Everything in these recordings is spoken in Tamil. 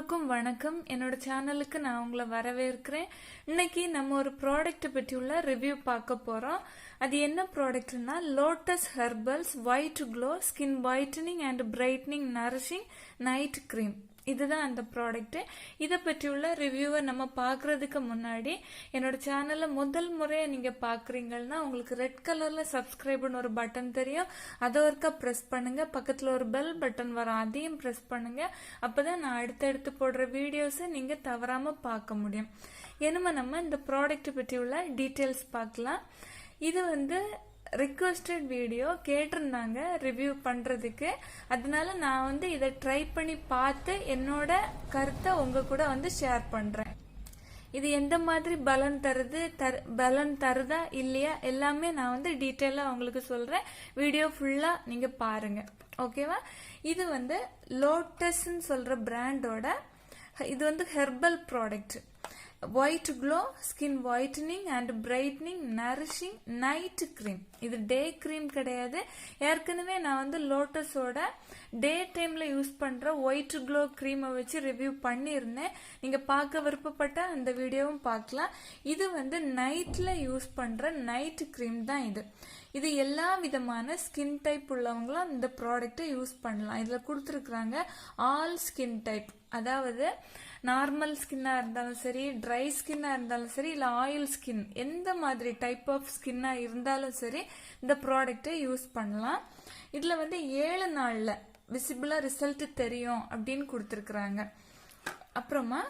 எல்லோருக்கும் வணக்கம். என்னோட சேனலுக்கு நான் உங்களை வரவேற்கிறேன். இன்னைக்கு நம்ம ஒரு ப்ராடக்ட் உள்ள ரிவ்யூ பார்க்க போகிறோம் அது என்ன ப்ராடக்ட்னா Lotus Herbals white glow skin whitening and brightening nourishing night cream இதுதான் அந்த ப்ராடக்ட்டு இதை பற்றியுள்ள ரிவ்யூவை நம்ம பார்க்கறதுக்கு முன்னாடி என்னோட சேனலை முதல் முறையை நீங்கள் பார்க்குறீங்கன்னா உங்களுக்கு ரெட் கலரில் சப்ஸ்கிரைப்னு ஒரு பட்டன் தெரியும். அதை ஒருக்கா ப்ரெஸ் பண்ணுங்கள் பக்கத்தில் ஒரு பெல் பட்டன் வரும். அதையும் ப்ரெஸ் பண்ணுங்கள் அப்போ தான் நான் அடுத்தடுத்து போடுற வீடியோஸை நீங்கள் தவறாமல் பார்க்க முடியும். என்னமோ நம்ம இந்த ப்ராடக்ட் பற்றியுள்ள டீட்டெயில்ஸ் பார்க்கலாம். இது வந்து ரிக்வஸ்டட் வீடியோ கேட்டிருந்தாங்க ரிவ்யூ பண்ணுறதுக்கு அதனால நான் வந்து இதை ட்ரை பண்ணி பார்த்து என்னோட கருத்தை உங்கள் கூட வந்து ஷேர் பண்ணுறேன் இது எந்த மாதிரி பலன் தருது தர் பலன் தருதா இல்லையா எல்லாமே நான் வந்து டீட்டெயிலாக உங்களுக்கு சொல்கிறேன் வீடியோ ஃபுல்லாக நீங்கள் பாருங்கள் ஓகேவா இது வந்து லோட்டஸ்ன்னு சொல்கிற பிராண்டோட இது வந்து herbal product white glow skin whitening and brightening nourishing night cream இது டே க்ரீம் கிடையாது. ஏற்கனவே நான் வந்து லோட்டஸோட டே டைமில் யூஸ் பண்ணுற ஒயிட் க்ளோ க்ரீமை வச்சு ரிவ்யூ பண்ணியிருந்தேன். நீங்கள் பார்க்க விருப்பப்பட்ட அந்த வீடியோவும் பார்க்கலாம். இது வந்து நைட்டில் யூஸ் பண்ணுற நைட் க்ரீம் தான் இது. இது எல்லா விதமான ஸ்கின் டைப் உள்ளவங்களும் இந்த ப்ராடக்ட்டை யூஸ் பண்ணலாம். இதில் கொடுத்துருக்குறாங்க ஆல் ஸ்கின் டைப் அதாவது நார்மல் ஸ்கின்னாக இருந்தாலும் சரி ட்ரை ஸ்கின்னாக இருந்தாலும் சரி இல்லை ஆயில் ஸ்கின் எந்த மாதிரி டைப் ஆஃப் ஸ்கின்னாக இருந்தாலும் சரி இந்த ப்ராடக்ட்டை யூஸ் பண்ணலாம். இதில் வந்து ஏழு நாளில் விசிபிளாக ரிசல்ட் தெரியும் அப்படின்னு கொடுத்துருக்குறாங்க. அப்புறமா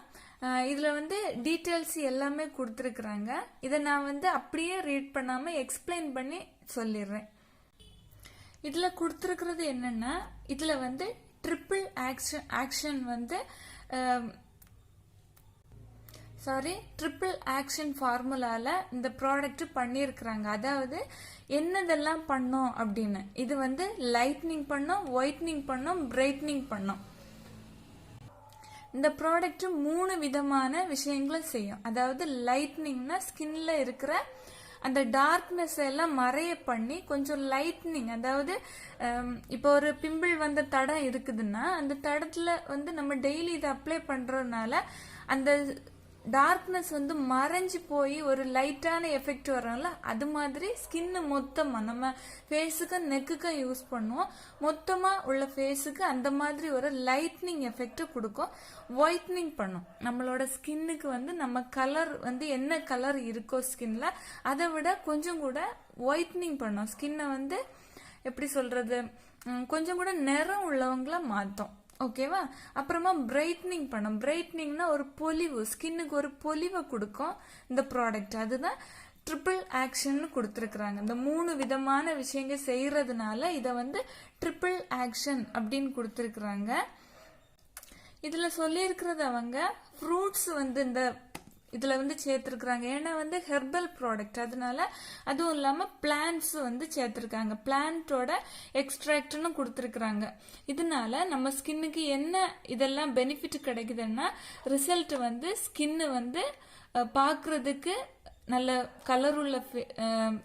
இதில் வந்து டீட்டெயில்ஸ் எல்லாமே கொடுத்துருக்குறாங்க. இதை நான் வந்து அப்படியே ரீட் பண்ணாமல் எக்ஸ்பிளைன் பண்ணி சொல்லிடுறேன். இதில் கொடுத்துருக்கிறது என்னென்னா இதில் வந்து ட்ரிபிள் ஆக்ஷன் ஆக்ஷன் வந்து சாரி ட்ரிபிள் ஆக்ஷன் ஃபார்முலாவில் இந்த ப்ராடக்ட் பண்ணியிருக்கிறாங்க அதாவது என்னதெல்லாம் பண்ணோம் அப்படின்னு. இது வந்து லைட்னிங் பண்ணோம் ஒயிட்னிங் பண்ணோம் பிரைட்னிங் பண்ணோம். இந்த ப்ராடக்ட் மூணு விதமான விஷயங்களை செய்யும். அதாவது லைட்னிங்னா ஸ்கின்ல இருக்கிற அந்த டார்க்னஸ் எல்லாம் மறைய பண்ணி கொஞ்சம் லைட்னிங் அதாவது இப்போ ஒரு பிம்பிள் வந்த தடம் இருக்குதுன்னா அந்த தடத்துல வந்து நம்ம டெய்லி இதை அப்ளை பண்றதுனால அந்த டார்க்னஸ் வந்து மறைஞ்சு போய் ஒரு லைட்டான எஃபெக்ட் வரும்ல அது மாதிரி ஸ்கின்னு மொத்தமாக நம்ம ஃபேஸுக்கும் நெக்குக்கும் யூஸ் பண்ணுவோம். மொத்தமாக உள்ள ஃபேஸுக்கு அந்த மாதிரி ஒரு லைட்னிங் எஃபெக்ட் கொடுக்கும். ஒயிட்னிங் பண்ணும். நம்மளோட ஸ்கின்னுக்கு வந்து நம்ம கலர் வந்து என்ன கலர் இருக்கோ ஸ்கின்ல அதை விட கொஞ்சம் கூட ஒயிட்னிங் பண்ணும். ஸ்கின்னை வந்து எப்படி சொல்றது கொஞ்சம் கூட நிறம் உள்ளவங்கள மாற்றும் ஓகேவா அப்புறமா பிரைட்னிங் பண்ணோம் பிரைட்னிங்னா ஒரு பொலிவு. ஸ்கின்னுக்கு ஒரு பொலிவை கொடுக்கும் இந்த ப்ராடக்ட் அதுதான் ட்ரிபிள் ஆக்ஷன் கொடுத்துருக்குறாங்க. இந்த மூணு விதமான விஷயங்கள் செய்கிறதுனால இதை வந்து ட்ரிபிள் ஆக்ஷன் அப்படின்னு கொடுத்துருக்குறாங்க. இதில் சொல்லியிருக்கிறது அவங்க ஃப்ரூட்ஸ் வந்து இந்த இதில் வந்து சேர்த்துருக்குறாங்க. ஏன்னா வந்து ஹெர்பல் ப்ராடக்ட் அதனால அதுவும் இல்லாமல் பிளான்ட்ஸ் வந்து சேர்த்துருக்காங்க. பிளான்ட்டோட எக்ஸ்ட்ராக்ட்னு கொடுத்துருக்குறாங்க. இதனால நம்ம ஸ்கின்னுக்கு என்ன இதெல்லாம் பெனிஃபிட் கிடைக்குதுன்னா ரிசல்ட் வந்து ஸ்கின்னு வந்து பார்க்குறதுக்கு நல்ல கலர் உள்ள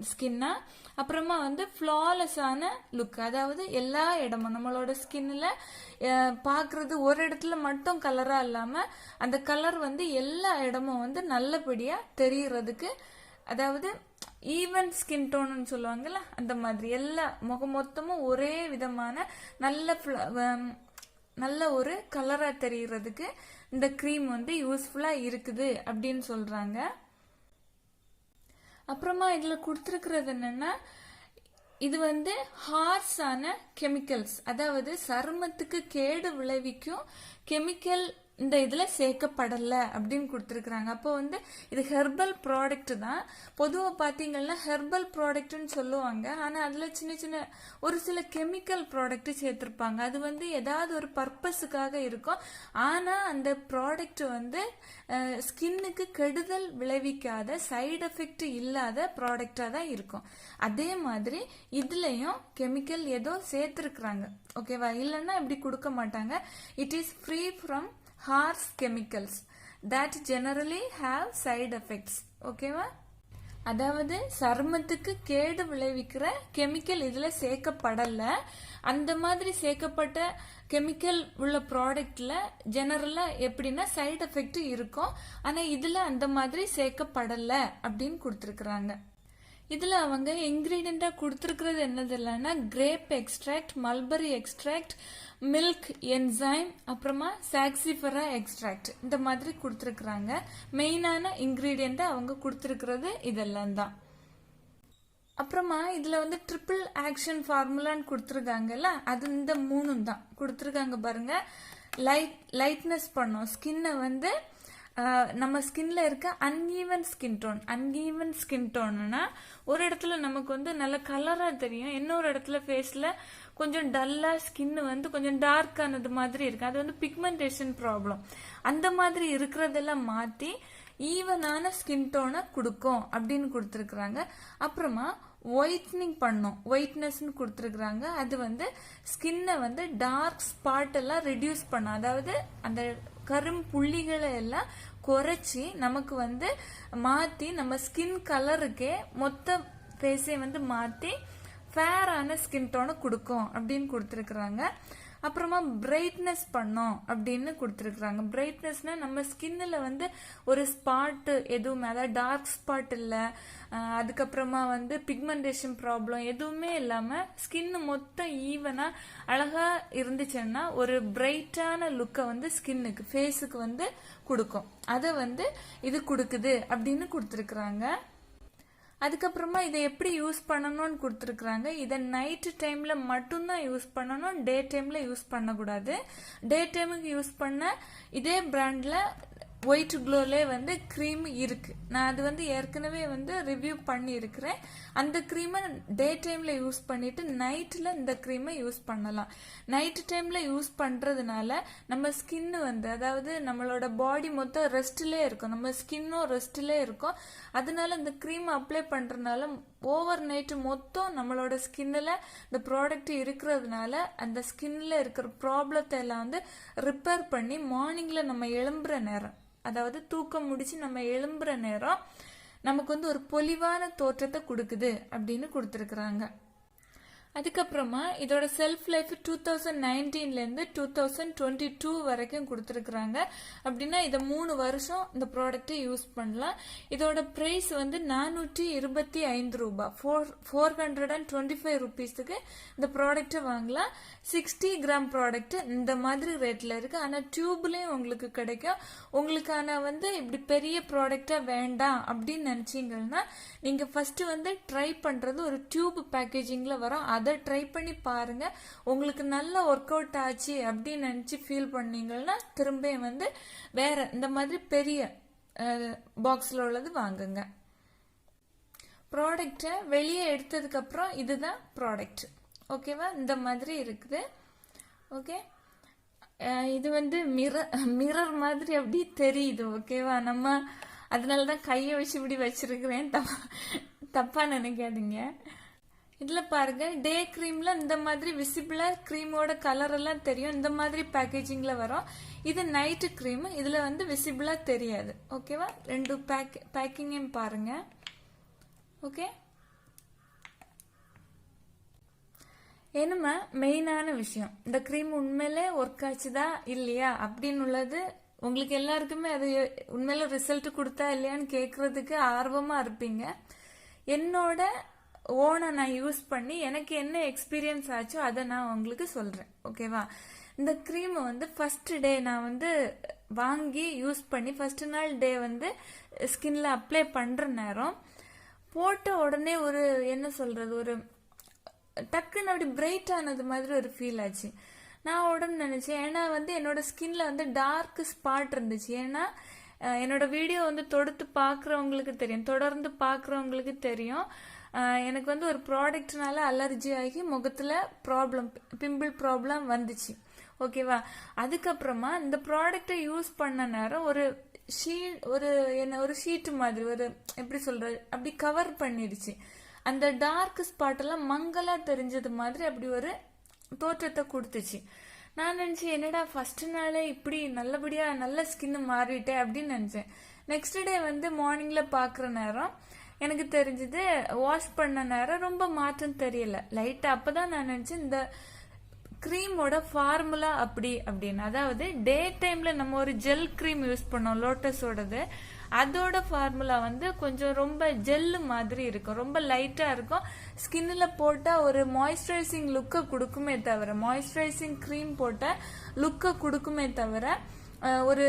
ஸ்கின்னா அப்புறமா வந்து ஃப்ளாலெஸ்ஸான லுக் அதாவது எல்லா இடமும் நம்மளோட ஸ்கின்ல பார்க்கறது ஒரு இடத்துல மட்டும் கலராக இல்லாமல் அந்த கலர் வந்து எல்லா இடமும் வந்து நல்லபடியாக தெரியறதுக்கு அதாவது ஈவன் ஸ்கின் டோன்னு சொல்லுவாங்கல்ல அந்த மாதிரி எல்லா முகம் மொத்தமும் ஒரே விதமான நல்ல நல்ல ஒரு கலராக தெரியறதுக்கு இந்த க்ரீம் வந்து யூஸ்ஃபுல்லாக இருக்குது அப்படின்னு சொல்கிறாங்க அப்புறமா இதில் கொடுத்துருக்கிறது என்னென்னா இது வந்து ஹார்ஸான கெமிக்கல்ஸ் அதாவது சருமத்துக்கு கேடு விளைவிக்கும் கெமிக்கல் இந்த இதில் சேர்க்கப்படலை அப்படின்னு கொடுத்துருக்குறாங்க. அப்போ வந்து இது ஹெர்பல் ப்ராடக்ட் தான். பொதுவாக பார்த்தீங்கன்னா ஹெர்பல் ப்ராடக்ட்னு சொல்லுவாங்க. ஆனால் அதில் சின்ன சின்ன ஒரு சில கெமிக்கல் ப்ராடக்ட் சேர்த்துருப்பாங்க. அது வந்து ஏதாவது ஒரு பர்பஸுக்காக இருக்கும். ஆனால் அந்த ப்ராடக்ட் வந்து ஸ்கின்னுக்கு கெடுதல் விளைவிக்காத சைடு எஃபெக்ட் இல்லாத ப்ராடக்டாக தான் இருக்கும். அதே மாதிரி இதுலேயும் கெமிக்கல் ஏதோ சேர்த்துருக்குறாங்க. ஓகேவா இல்லைன்னா இப்படி கொடுக்க மாட்டாங்க. It is free from harsh chemicals that generally have side effects. ஓகேவா அதாவது சருமத்துக்கு கேடு விளைவிக்கிற கெமிக்கல் இதில் சேர்க்கப்படலை. அந்த மாதிரி சேர்க்கப்பட்ட கெமிக்கல் உள்ள ப்ராடக்டில் ஜெனரலாக எப்படின்னா சைடு எஃபெக்ட் இருக்கும். ஆனால் இதில் அந்த மாதிரி சேர்க்கப்படலை அப்படின்னு கொடுத்துருக்குறாங்க. இதில் அவங்க இன்க்ரீடியண்ட்டாக கொடுத்துருக்கிறது என்னது இல்லைன்னா grape extract mulberry extract milk enzyme அப்புறமா சாக்சிஃபரா எக்ஸ்ட்ராக்ட் இந்த மாதிரி கொடுத்துருக்குறாங்க. மெயினான இன்க்ரீடியண்ட்டை அவங்க கொடுத்துருக்கிறது இதெல்லாம் தான். அப்புறமா இதில் வந்து ட்ரிபிள் ஆக்ஷன் ஃபார்முலான்னு கொடுத்துருக்காங்கல்ல அது இந்த மூணும் தான். கொடுத்துருக்காங்க பாருங்க. லைட் லைட்னஸ் பண்ணும். ஸ்கின்னை வந்து நம்ம ஸ்கின்ல இருக்க uneven skin tone uneven skin டோன்னா ஒரு இடத்துல நமக்கு வந்து நல்ல கலரா தெரியும். இன்னொரு இடத்துல ஃபேஸ்ல கொஞ்சம் டல்லா ஸ்கின் வந்து கொஞ்சம் டார்க் ஆனது மாதிரி இருக்கு. அது வந்து பிக்மெண்டேஷன் ப்ராப்ளம் அந்த மாதிரி இருக்கிறதெல்லாம் மாத்தி ஈவனான ஸ்கின் டோனை கொடுக்கும் அப்படின்னு கொடுத்துருக்குறாங்க. அப்புறமா ஒயிட்னிங் பண்ணும். ஒயிட்னஸ்னு கொடுத்துருக்குறாங்க. அது வந்து ஸ்கின்னை வந்து டார்க் ஸ்பாட் எல்லாம் ரெடியூஸ் பண்ணும் அதாவது அந்த கரும் புள்ளிகளை எல்லாம் குறைச்சி நமக்கு வந்து மாற்றி நம்ம ஸ்கின் கலருக்கே மொத்த ஃபேஸை வந்து மாற்றி ஃபேரான ஸ்கின் டோனை கொடுக்கும் அப்படின்னு கொடுத்துருக்குறாங்க. அப்புறமா பிரைட்னஸ் பண்ணோம் அப்படின்னு கொடுத்துருக்குறாங்க. பிரைட்னஸ்னால் நம்ம ஸ்கின்னில் வந்து ஒரு ஸ்பாட்டு எதுவுமே அதாவது டார்க் ஸ்பாட் இல்லை. அதுக்கப்புறமா வந்து பிக்மெண்டேஷன் ப்ராப்ளம் எதுவுமே இல்லாமல் ஸ்கின் மொத்தம் ஈவனாக அழகாக இருந்துச்சுன்னா ஒரு பிரைட்டான லுக்கை வந்து ஸ்கின்னுக்கு ஃபேஸுக்கு வந்து கொடுக்கும். அதை வந்து இது கொடுக்குது அப்படின்னு கொடுத்துருக்குறாங்க. அதுக்கப்புறமா இதை எப்படி யூஸ் பண்ணணும்னு கொடுத்துருக்குறாங்க. இதை நைட்டு டைமில் மட்டும்தான் யூஸ் பண்ணணும் டே டைமில் யூஸ் பண்ணக்கூடாது. டே டைமுக்கு யூஸ் பண்ண இதே பிராண்டில் ஒயிட் க்ளோலே வந்து க்ரீம் இருக்குது நான் அது வந்து ஏற்கனவே வந்து ரிவ்யூ பண்ணியிருக்கிறேன். அந்த க்ரீமை டே டைமில் யூஸ் பண்ணிவிட்டு நைட்டில் இந்த க்ரீமை யூஸ் பண்ணலாம். நைட் டைமில் யூஸ் பண்ணுறதுனால நம்ம ஸ்கின்னு வந்து அதாவது நம்மளோட பாடி மொத்தம் ரெஸ்ட்டிலே இருக்கும். நம்ம ஸ்கின்னும் ரெஸ்ட்டிலே இருக்கும். அதனால இந்த க்ரீம் அப்ளை பண்ணுறதுனால ஓவர் நைட்டு மொத்தம் நம்மளோட ஸ்கின்னில் இந்த ப்ராடக்ட் இருக்கிறதுனால அந்த ஸ்கின்னில் இருக்கிற ப்ராப்ளத்தை எல்லாம் வந்து ரிப்பேர் பண்ணி மார்னிங்கில் நம்ம எழும்புற நேரம். அதாவது தூக்கம் முடிச்சு நம்ம எழும்புற நேரம் நமக்கு வந்து ஒரு பொலிவான தோற்றத்தை கொடுக்குது அப்படின்னு கொடுத்துருக்குறாங்க. அதுக்கப்புறமா இதோட செல்ஃப் லைஃப் டூ தௌசண்ட் நைன்டீன்லேருந்து டூ தௌசண்ட் டுவெண்ட்டி டூ வரைக்கும் கொடுத்துருக்குறாங்க. அப்படின்னா இதை மூணு வருஷம் இந்த ப்ராடக்ட்டை யூஸ் பண்ணலாம். இதோட ப்ரைஸ் வந்து நானூற்றி இருபத்தி ஐந்து ரூபா four four hundred and twenty five ருபீஸுக்கு இந்த ப்ராடக்ட்டை வாங்கலாம். சிக்ஸ்டி கிராம் ப்ராடக்ட் இந்த மாதிரி ரேட்டில் இருக்குது ஆனால் டியூப்லேயும் உங்களுக்கு கிடைக்கும். உங்களுக்கான வந்து இப்படி பெரிய ப்ராடக்டாக வேண்டாம் அப்படின்னு நினச்சிங்கன்னா நீங்கள் ஃபஸ்ட்டு வந்து ட்ரை பண்ணுறது ஒரு டியூப் பேக்கேஜிங்கில் வரும். அது அதை ட்ரை பண்ணி பாருங்க. உங்களுக்கு நல்ல ஒர்க் அவுட் ஆச்சு அப்படின்னு நினச்சி ஃபீல் பண்ணீங்கன்னா திரும்ப வந்து வேற இந்த மாதிரி பெரிய பாக்ஸில் உள்ளது வாங்குங்க. ப்ராடக்டை வெளியே எடுத்ததுக்கப்புறம் இதுதான் ப்ராடக்ட் ஓகேவா இந்த மாதிரி இருக்குது. ஓகே இது வந்து மிரர் மிரர் மாதிரி அப்படி தெரியுது. ஓகேவா நம்ம அதனால தான் கையை வச்சு இப்படி வச்சிருக்கிறேன். தப்பா தப்பாக நினைக்காதீங்க. இதில் பாருங்க டே க்ரீமில் இந்த மாதிரி விசிபிளா க்ரீமோட கலர் எல்லாம் தெரியும். இந்த மாதிரி பேக்கேஜிங்ல வரும். இது நைட்டு க்ரீம் இதுல வந்து விசிபிளா தெரியாது. ஓகேவா ரெண்டு பேக் பேக்கிங்கையும் பாருங்க. ஓகே என்னமா மெயினான விஷயம். இந்த க்ரீம் உண்மையிலே ஒர்க் ஆச்சுதா? இல்லையா? அப்படின்னு உள்ளது உங்களுக்கு எல்லாருக்குமே அது உண்மையில ரிசல்ட் கொடுத்தா இல்லையான்னு கேட்கறதுக்கு ஆர்வமா இருப்பீங்க. என்னோட ஓனை நான் யூஸ் பண்ணி எனக்கு என்ன எக்ஸ்பீரியன்ஸ் ஆச்சோ அதை நான் உங்களுக்கு சொல்கிறேன் ஓகேவா இந்த க்ரீமை வந்து ஃபர்ஸ்ட் டே நான் வந்து வாங்கி யூஸ் பண்ணி ஃபர்ஸ்ட் நாள் டே வந்து ஸ்கின்ல அப்ளை பண்ணுற நேரம் போட்ட உடனே ஒரு என்ன சொல்றது ஒரு டக்குன்னு அப்படி பிரைட் ஆனது மாதிரி ஒரு ஃபீல் ஆச்சு. நான் உடனே நினைச்சேன் ஏன்னா வந்து என்னோட ஸ்கின்ல வந்து டார்க் ஸ்பாட் இருந்துச்சு. ஏன்னா என்னோட வீடியோ வந்து தொடுத்து பார்க்குறவங்களுக்கு தெரியும் தொடர்ந்து பார்க்குறவங்களுக்கு தெரியும். எனக்கு வந்து ஒரு ப்ராடக்ட்னால அலர்ஜி ஆகி முகத்தில் ப்ராப்ளம் பிம்பிள் ப்ராப்ளம் வந்துச்சு. ஓகேவா அதுக்கப்புறமா இந்த ப்ராடக்ட்டை யூஸ் பண்ண நேரம் ஒரு ஷீட் ஒரு என்ன ஒரு ஷீட்டு மாதிரி ஒரு எப்படி சொல்கிறது அப்படி கவர் பண்ணிடுச்சு. அந்த டார்க் ஸ்பாட் எல்லாம் தெரிஞ்சது மாதிரி அப்படி ஒரு தோற்றத்தை கொடுத்துச்சு. நான் நினைச்சேன் என்னடா ஃபர்ஸ்ட் நாளே இப்படி நல்லபடியா நல்ல ஸ்கின் மாறிட்டேன் அப்படின்னு நினைச்சேன். நெக்ஸ்ட் டே வந்து மார்னிங்ல பாக்குற நேரம் எனக்கு தெரிஞ்சது வாஷ் பண்ண நேரம் ரொம்ப மாற்றம் தெரியல. அப்போ அப்பதான் நான் நினைச்சேன் இந்த க்ரீமோட ஃபார்முலா அப்படி அப்படின்னு. அதாவது டே டைம்ல நம்ம ஒரு ஜெல் க்ரீம் யூஸ் பண்ணோம் லோட்டஸோடது அதோட ஃபார்முலா வந்து கொஞ்சம் ரொம்ப ஜெல்லு மாதிரி இருக்கும். ரொம்ப லைட்டா இருக்கும். ஸ்கின்ல போட்டா ஒரு மாய்ஸ்சரைசிங் லுக்கை கொடுக்குமே தவிர மாய்ஸ்சரைசிங் க்ரீம் போட்டால் லுக்கை கொடுக்குமே தவிர ஒரு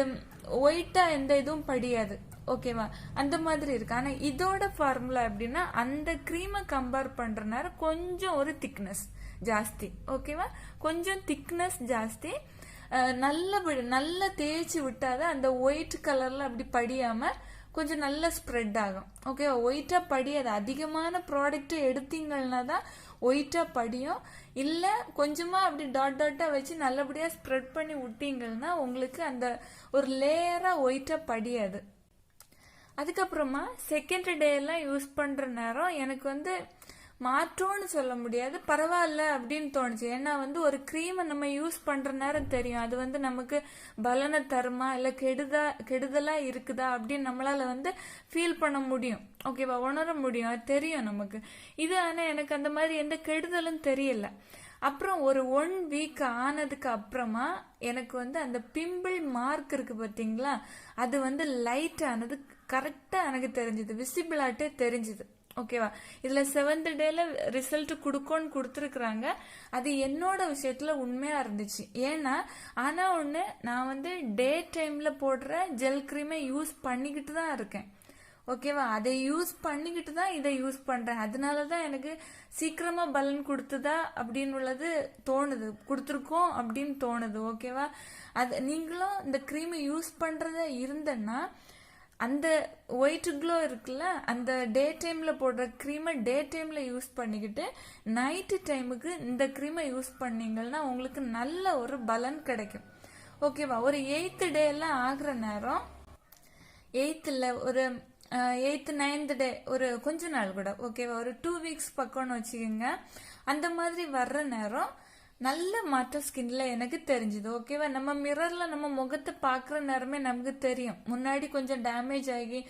ஒயிட்டா எந்த இதுவும் படியாது. ஓகேவா அந்த மாதிரி இருக்கு. ஆனா இதோட ஃபார்முலா எப்படின்னா அந்த க்ரீமை கம்பேர் பண்ற நேரம் கொஞ்சம் ஒரு திக்னஸ் ஜாஸ்தி. ஓகேவா கொஞ்சம் திக்னஸ் ஜாஸ்தி. நல்ல நல்ல தேய்ச்சி விட்டாதான் அந்த ஒயிட் கலர்ல அப்படி படியாம கொஞ்சம் நல்லா ஸ்ப்ரெட் ஆகும். ஓகேவா ஒயிட்டா படியாது. அதிகமான ப்ராடக்ட் எடுத்தீங்கன்னா தான் ஒயிட்டாக படியும். இல்லை கொஞ்சமாக அப்படி டாட் டாட்டாக வச்சு நல்லபடியாக ஸ்ப்ரெட் பண்ணி விட்டீங்கன்னா உங்களுக்கு அந்த ஒரு லேயராக ஒயிட்டாக படியாது. அதுக்கப்புறமா செகண்ட் டே எல்லாம் யூஸ் பண்ணுற நேரம் எனக்கு வந்து மாற்றோன்னு சொல்ல முடியாது. பரவாயில்ல அப்படின்னு தோணுச்சு. ஏன்னா வந்து ஒரு க்ரீமை நம்ம யூஸ் பண்ற நேரம் தெரியும். அது வந்து நமக்கு பலனை தருமா? இல்ல கெடுதா கெடுதலா இருக்குதா அப்படின்னு நம்மளால வந்து ஃபீல் பண்ண முடியும். ஓகேவா உணர முடியும். அது தெரியும் நமக்கு. இது ஆனா எனக்கு அந்த மாதிரி எந்த கெடுதலும் தெரியல. அப்புறம் ஒரு ஒன் வீக் ஆனதுக்கு அப்புறமா எனக்கு வந்து அந்த பிம்பிள் மார்க் இருக்கு பார்த்தீங்களா? அது வந்து லைட் ஆனது கரெக்டாக எனக்கு தெரிஞ்சது. விசிபிளாட்டே தெரிஞ்சுது. ஓகேவா இதில் செவன்த் டேல ரிசல்ட் கொடுக்கோன்னு கொடுத்துருக்குறாங்க. அது என்னோட விஷயத்தில் உண்மையாக இருந்துச்சு. ஏன்னா ஆனால் ஒன்று நான் வந்து டே டைமில் போடுற ஜெல் க்ரீமை யூஸ் பண்ணிக்கிட்டு தான் இருக்கேன். ஓகேவா அதை யூஸ் பண்ணிக்கிட்டு தான் இதை யூஸ் பண்ணுறேன் அதனால தான் எனக்கு சீக்கிரமாக பலன் கொடுத்துதா அப்படின்னு உள்ளது தோணுது. கொடுத்துருக்கோம் அப்படின்னு தோணுது. ஓகேவா அது நீங்களும் இந்த க்ரீமை யூஸ் பண்ணுறத இருந்தேன்னா அந்த ஒயிட் க்ளோ இருக்குல்ல அந்த டே டைமில் போடுற க்ரீமை டே டைமில் யூஸ் பண்ணிக்கிட்டு நைட்டு டைமுக்கு இந்த க்ரீமை யூஸ் பண்ணீங்கன்னா உங்களுக்கு நல்ல ஒரு பலன் கிடைக்கும். ஓகேவா ஒரு எயித்து டே எல்லாம் ஆகிற நேரம் எயித்தில் ஒரு எயித்து நைன்த் டே ஒரு கொஞ்ச நாள் கூட. ஓகேவா ஒரு டூ வீக்ஸ் பக்கம்னு வச்சுக்கோங்க. அந்த மாதிரி வர்ற நேரம் நல்ல மாற்றம் ஸ்கின்ல எனக்கு தெரிஞ்சுது ஓகேவா நம்ம மிரர்ல நம்ம முகத்தை பார்க்குற நேரமே நமக்கு தெரியும். முன்னாடி கொஞ்சம் டேமேஜ் ஆகி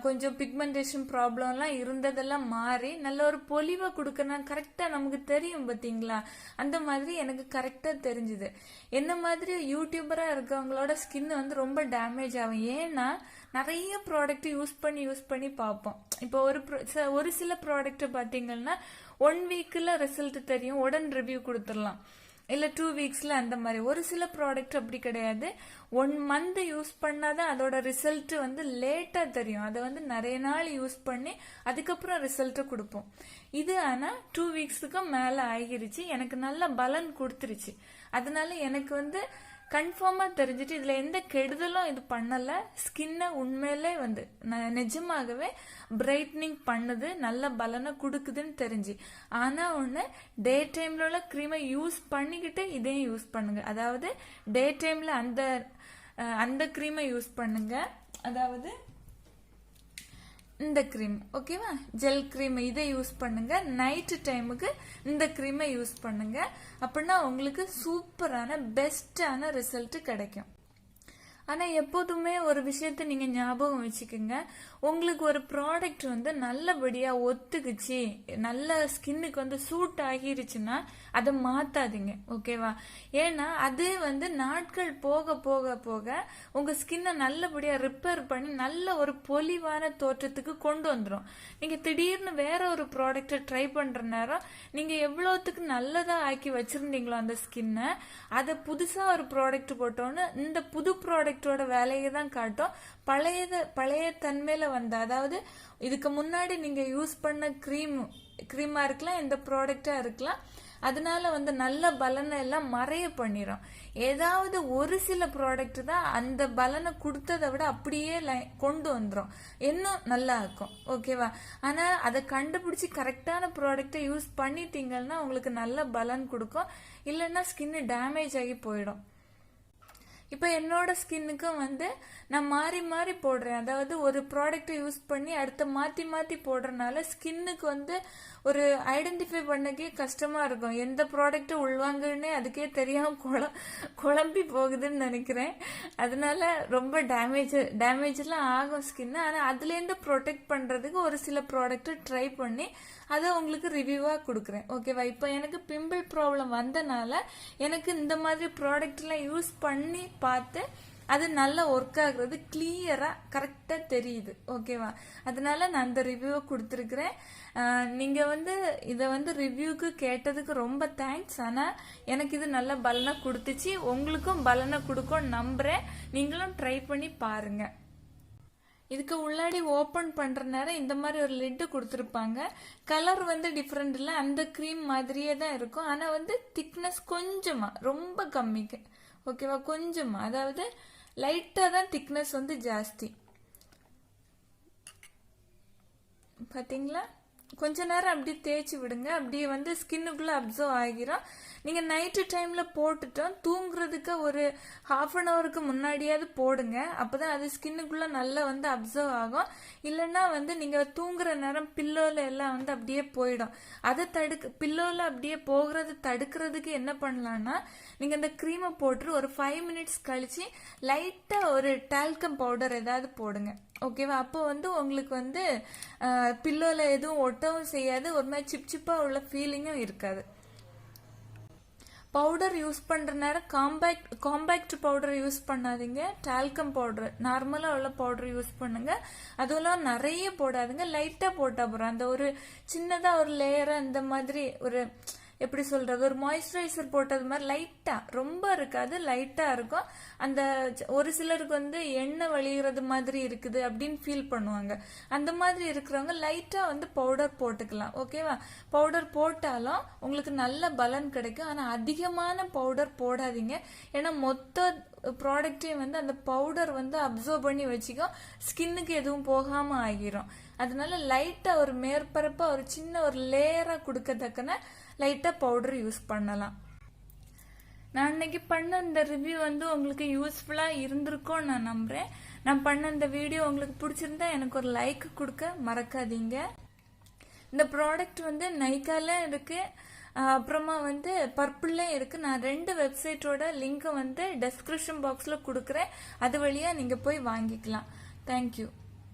கொஞ்சம் பிக்மெண்டேஷன் ப்ராப்ளம்லாம் இருந்ததெல்லாம் மாறி நல்ல ஒரு பொலிவை கொடுக்கணும் கரெக்டாக நமக்கு தெரியும் பார்த்தீங்களா? அந்த மாதிரி எனக்கு கரெக்டாக தெரிஞ்சுது. என்ன மாதிரி யூடியூபராக இருக்கவங்களோட ஸ்கின் வந்து ரொம்ப டேமேஜ் ஆகும். ஏன்னா நிறைய ப்ராடக்ட் யூஸ் பண்ணி யூஸ் பண்ணி பார்ப்போம். இப்போ ஒரு ச- ஒரு சில ப்ராடக்ட் பார்த்தீங்கன்னா ஒன் வீக்கில் ரிசல்ட் தெரியும். உடன் ரிவ்யூ கொடுத்துடலாம். இல்லை டூ வீக்ஸில் அந்த மாதிரி. ஒரு சில ப்ராடக்ட் அப்படி கிடையாது. ஒன் மந்த் யூஸ் பண்ணால் தான் அதோட ரிசல்ட்டு வந்து லேட்டாக தெரியும். அதை வந்து நிறைய நாள் யூஸ் பண்ணி அதுக்கப்புறம் ரிசல்ட்டை கொடுப்போம். இது ஆனால் டூ வீக்ஸுக்கும் மேலே ஆகிருச்சு. எனக்கு நல்ல பலன் கொடுத்துருச்சு. அதனால எனக்கு வந்து கன்ஃபார்மாக தெரிஞ்சுட்டு இதில் எந்த கெடுதலும் இது பண்ணலை. ஸ்கின்னை உண்மையிலே வந்து ந- நிஜமாகவே பிரைட்னிங் பண்ணுது நல்ல பலனை கொடுக்குதுன்னு தெரிஞ்சு. ஆனால் ஒன்று டே டைமில் உள்ள க்ரீமை யூஸ் பண்ணிக்கிட்டு இதையும் யூஸ் பண்ணுங்க. அதாவது டே டைமில் அந்த அந்த க்ரீமை யூஸ் பண்ணுங்க. அதாவது இந்த க்ரீம் ஓகேவா ஜெல் க்ரீம் இதை யூஸ் பண்ணுங்க. நைட்டு டைமுக்கு இந்த க்ரீமை யூஸ் பண்ணுங்க. அப்படின்னா உங்களுக்கு சூப்பரான பெஸ்டான ரிசல்ட் கிடைக்கும். ஆனால் எப்போதுமே ஒரு விஷயத்த நீங்கள் ஞாபகம் வச்சுக்கோங்க. உங்களுக்கு ஒரு ப்ராடக்ட் வந்து நல்லபடியாக ஒத்துக்குச்சு நல்ல ஸ்கின்னுக்கு வந்து சூட் ஆகிருச்சுன்னா அதை மாற்றாதீங்க ஓகேவா ஏன்னா அது வந்து நாட்கள் போக போக போக உங்கள் ஸ்கின்னை நல்லபடியாக ரிப்பேர் பண்ணி நல்ல ஒரு பொலிவான தோற்றத்துக்கு கொண்டு வந்துடும் நீங்கள் திடீர்னு வேற ஒரு ப்ராடக்ட்டை ட்ரை பண்ணுற நேரம் நீங்கள் எவ்வளோத்துக்கு நல்லதாக ஆக்கி வச்சுருந்தீங்களோ அந்த ஸ்கின்னை அதை புதுசாக ஒரு ப்ராடக்ட் போட்டோன்னு இந்த புது ப்ராடக்ட் ப்ராடக்டோட வேலையை தான் காட்டும். பழையது பழைய தன்மையில வந்த அதாவது இதுக்கு முன்னாடி நீங்க யூஸ் பண்ண க்ரீம் க்ரீமாக இருக்கலாம் இந்த ப்ராடக்டா இருக்கலாம் அதனால வந்து நல்ல பலனை எல்லாம் மறைய பண்ணிடும் ஏதாவது ஒரு சில ப்ராடக்ட் தான் அந்த பலனை கொடுத்ததை விட அப்படியே கொண்டு வந்துடும் இன்னும் நல்லா இருக்கும். ஓகேவா ஆனால் அதை கண்டுபிடிச்சி கரெக்டான ப்ராடக்ட்டை யூஸ் பண்ணிட்டீங்கன்னா உங்களுக்கு நல்ல பலன் கொடுக்கும். இல்லைன்னா ஸ்கின் டேமேஜ் ஆகி போயிடும். இப்போ என்னோட ஸ்கின்னுக்கும் வந்து நான் மாறி மாறி போடுறேன். அதாவது ஒரு ப்ராடக்ட்டை யூஸ் பண்ணி அடுத்த மாற்றி மாற்றி போடுறனால ஸ்கின்னுக்கு வந்து ஒரு ஐடென்டிஃபை பண்ணக்கே கஷ்டமாக இருக்கும். எந்த ப்ராடக்ட் உள்வாங்கன்னே அதுக்கே தெரியாமல் குழ குழம்பி போகுதுன்னு நினைக்கிறேன். அதனால ரொம்ப டேமேஜ் டேமேஜ்லாம் ஆகும் ஸ்கின்னு ஆனால் அதுலேருந்து ப்ரொடெக்ட் பண்ணுறதுக்கு ஒரு சில ப்ராடக்ட்டை ட்ரை பண்ணி அதை உங்களுக்கு ரிவ்யூவாக கொடுக்குறேன். ஓகேவா இப்போ எனக்கு பிம்பிள் ப்ராப்ளம் வந்தனால எனக்கு இந்த மாதிரி ப்ராடக்ட்லாம் யூஸ் பண்ணி பார்த்து அது நல்லா ஒர்க் ஆகுறது கிளியராக கரெக்டாக தெரியுது. ஓகேவா அதனால நான் அந்த ரிவ்யூவை கொடுத்துருக்குறேன். நீங்கள் வந்து இதை வந்து ரிவ்யூக்கு கேட்டதுக்கு ரொம்ப தேங்க்ஸ் ஆனால் எனக்கு இது நல்ல பலனை கொடுத்துச்சு. உங்களுக்கும் பலனை கொடுக்கும் நம்புகிறேன் நீங்களும் ட்ரை பண்ணி பாருங்கள் இதுக்கு உள்ளாடி ஓப்பன் பண்ணுற நேரம் இந்த மாதிரி ஒரு லிட்டு கொடுத்துருப்பாங்க. கலர் வந்து டிஃப்ரெண்ட் இல்லை. அந்த க்ரீம் மாதிரியே தான் இருக்கும். ஆனால் வந்து திக்னஸ் கொஞ்சமாக ரொம்ப கம்மிக்கு. ஓகேவா கொஞ்சமாக அதாவது லைட்டாக தான் திக்னஸ் வந்து ஜாஸ்தி. பார்த்தீங்களா கொஞ்ச நேரம் அப்படியே தேய்ச்சி விடுங்க. அப்படியே வந்து ஸ்கின்னுக்குள்ளே அப்சர்வ் ஆகிரும். நீங்கள் நைட்டு டைமில் போட்டுட்டோம் தூங்குறதுக்கு ஒரு ஹாஃப் அன் ஹவருக்கு முன்னாடியாவது போடுங்க. அப்போ தான் அது ஸ்கின்னுக்குள்ளே நல்லா வந்து அப்சர்வ் ஆகும். இல்லைன்னா வந்து நீங்கள் தூங்குற நேரம் பில்லோவில் எல்லாம் வந்து அப்படியே போயிடும். அதை தடுக்க பில்லோவில் அப்படியே போகிறது தடுக்கிறதுக்கு என்ன பண்ணலான்னா நீங்கள் அந்த க்ரீமை போட்டு ஒரு ஃபைவ் மினிட்ஸ் கழித்து லைட்டாக ஒரு டால்கம் பவுடர் ஏதாவது போடுங்க. ஓகேவா அப்போ வந்து உங்களுக்கு வந்து பில்லோவில் எதுவும் ஒட்டவும் செய்யாது. ஒரு மாதிரி சிப் சிப்பாக உள்ள ஃபீலிங்கும் இருக்காது. பவுடர் யூஸ் பண்ணுற நேரம் காம்பேக்ட் காம்பேக்ட் பவுடர் யூஸ் பண்ணாதீங்க. டால்கம் பவுடர் நார்மலாக உள்ள பவுடர் யூஸ் பண்ணுங்க. அதுவெல்லாம் நிறைய போடாதுங்க. லைட்டாக போட்டால் போகிறோம் அந்த ஒரு சின்னதாக ஒரு லேயராக இந்த மாதிரி ஒரு எப்படி சொல்றது ஒரு மாய்ஸ்சரைசர் போட்டது மாதிரி லைட்டா ரொம்ப இருக்காது லைட்டா இருக்கும். அந்த ஒரு சிலருக்கு வந்து எண்ணெய் வழிகிறது மாதிரி இருக்குது அப்படின்னு ஃபீல் பண்ணுவாங்க. அந்த மாதிரி இருக்கிறவங்க லைட்டா வந்து பவுடர் போட்டுக்கலாம் ஓகேவா பவுடர் போட்டாலும் உங்களுக்கு நல்ல பலன் கிடைக்கும். ஆனா அதிகமான பவுடர் போடாதீங்க. ஏன்னா மொத்த ப்ராடக்ட்டையும் வந்து அந்த பவுடர் வந்து அப்சர்வ் பண்ணி வச்சுக்கோ ஸ்கின்னுக்கு எதுவும் போகாம ஆகிரும். அதனால லைட்டா ஒரு மேற்பரப்பா ஒரு சின்ன ஒரு லேயரா கொடுக்கத்தக்கன லைட்டாக பவுடர் யூஸ் பண்ணலாம். நான் இன்னைக்கு பண்ண இந்த ரிவ்யூ வந்து உங்களுக்கு யூஸ்ஃபுல்லாக இருந்திருக்கும்னு நான் நம்புகிறேன் நான் பண்ண இந்த வீடியோ உங்களுக்கு பிடிச்சிருந்தா எனக்கு ஒரு லைக் கொடுக்க மறக்காதீங்க. இந்த ப்ராடக்ட் வந்து நைக்கால இருக்குது அப்புறமா வந்து பர்பிள்ல இருக்குது நான் ரெண்டு வெப்சைட்டோட லிங்கை வந்து டெஸ்கிரிப்ஷன் பாக்ஸில் கொடுக்குறேன். அது வழியாக நீங்கள் போய் வாங்கிக்கலாம். தேங்க்யூ